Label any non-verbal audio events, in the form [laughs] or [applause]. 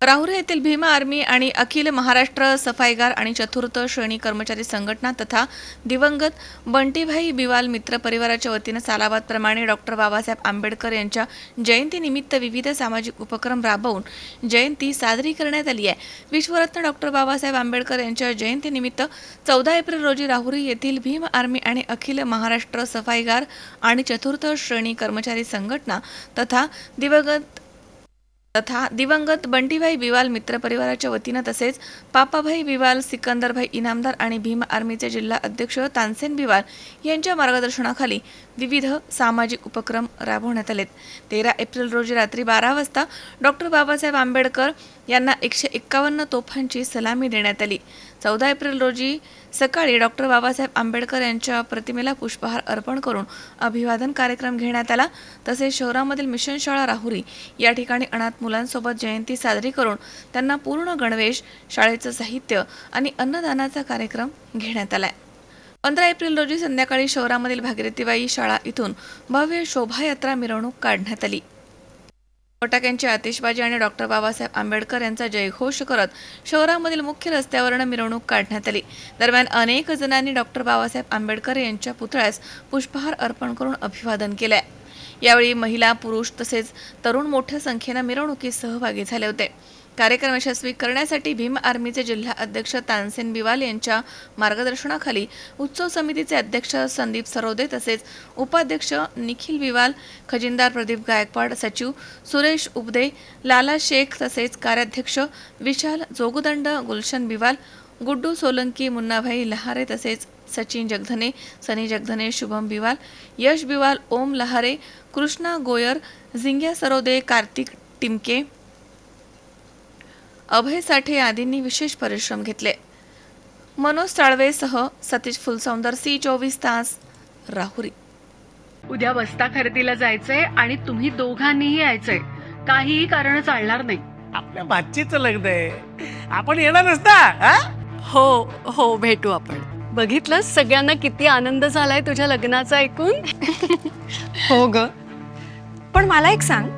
राहुरी येथील भीमा आर्मी आणि अखिल महाराष्ट्र सफाईगार आणि चतुर्थ श्रेणी कर्मचारी संघटना तथा दिवंगत बंटीभाई बिवाल मित्र परिवाराच्या वतीनं सालाबादप्रमाणे डॉक्टर बाबासाहेब आंबेडकर यांच्या जयंतीनिमित्त विविध सामाजिक उपक्रम राबवून जयंती साजरी करण्यात आली आहे. विश्वरत्न डॉक्टर बाबासाहेब आंबेडकर यांच्या जयंतीनिमित्त चौदा एप्रिल रोजी राहुरी येथील भीम आर्मी आणि अखिल महाराष्ट्र सफाईगार आणि चतुर्थ श्रेणी कर्मचारी संघटना तथा दिवंगत तथा दिवंगत बंटीभाई बिवाल मित्र परिवाराच्या वतीनं तसेच पापाभाई बिवाल सिकंदरभाई इनामदार आणि भीम आर्मीचे जिल्हा अध्यक्ष तानसेन बिवाल यांच्या मार्गदर्शनाखाली विविध सामाजिक उपक्रम राबवण्यात आलेत. तेरा एप्रिल रोजी रात्री बारा वाजता डॉक्टर बाबासाहेब आंबेडकर यांना एकशे एक्कावन्न तोफांची सलामी देण्यात आली. चौदा एप्रिल रोजी सकाळी डॉक्टर बाबासाहेब आंबेडकर यांच्या प्रतिमेला पुष्पहार अर्पण करून अभिवादन कार्यक्रम घेण्यात आला. तसेच शहरामधील मिशन शाळा राहुरी या ठिकाणी अनाथ मुलांसोबत जयंती साजरी करून त्यांना पूर्ण गणवेश शाळेचं साहित्य आणि अन्नदानाचा कार्यक्रम घेण्यात आला पंधरा एप्रिल रोजी संध्याकाळी शहरामधील भागीरथीबाई शाळा इथून भव्य शोभायात्रा मिरवणूक काढण्यात आली. फटाक्यांची आतिषबाजी आणि डॉक्टर बाबासाहेब आंबेडकर यांचा जयघोष करत शहरामधील मुख्य रस्त्यावरनं मिरवणूक काढण्यात आली. दरम्यान अनेक जणांनी डॉक्टर बाबासाहेब आंबेडकर यांच्या पुतळ्यास पुष्पहार अर्पण करून अभिवादन केलंय. यावेळी महिला पुरुष तसेच तरुण मोठ्या संख्येनं मिरवणुकीत सहभागी झाले होते. कार्यक्रम यशस्वी करण्यासाठी भीम आर्मीचे जिल्हा अध्यक्ष तानसेन बिवाल यांच्या मार्गदर्शनाखाली उत्सव समितीचे अध्यक्ष संदीप सरोदे तसेच उपाध्यक्ष निखिल बिवाल खजिनदार प्रदीप गायकवाड सचिव सुरेश उबदे लाला शेख तसेच कार्याध्यक्ष विशाल जोगदंड गुलशन बिवाल गुड्डू सोलंकी मुन्नाभाई लहारे तसेच सचिन जगधने सनी जगधने शुभम बिवाल यश बिवाल ओम लहारे कृष्णा गोयर झिंग्या सरोदे कार्तिक टिमके अभय साठे आदींनी विशेष परिश्रम घेतले. मनोज साळवेसह सतीश फुलसौंदर सी चोवीस तास राहुरी. उद्या बस्ता खरेदीला जायचंय आणि तुम्ही दोघांनीही यायचंय. काहीही कारण चालणार नाही. आपल्या भाचीचं लग्न आहे. आपण येणार नसता हा? हो हो भेटू आपण. बघितलं सगळ्यांना किती आनंद झालाय तुझ्या लग्नाचा ऐकून? [laughs] हो ग. पण मला एक सांग.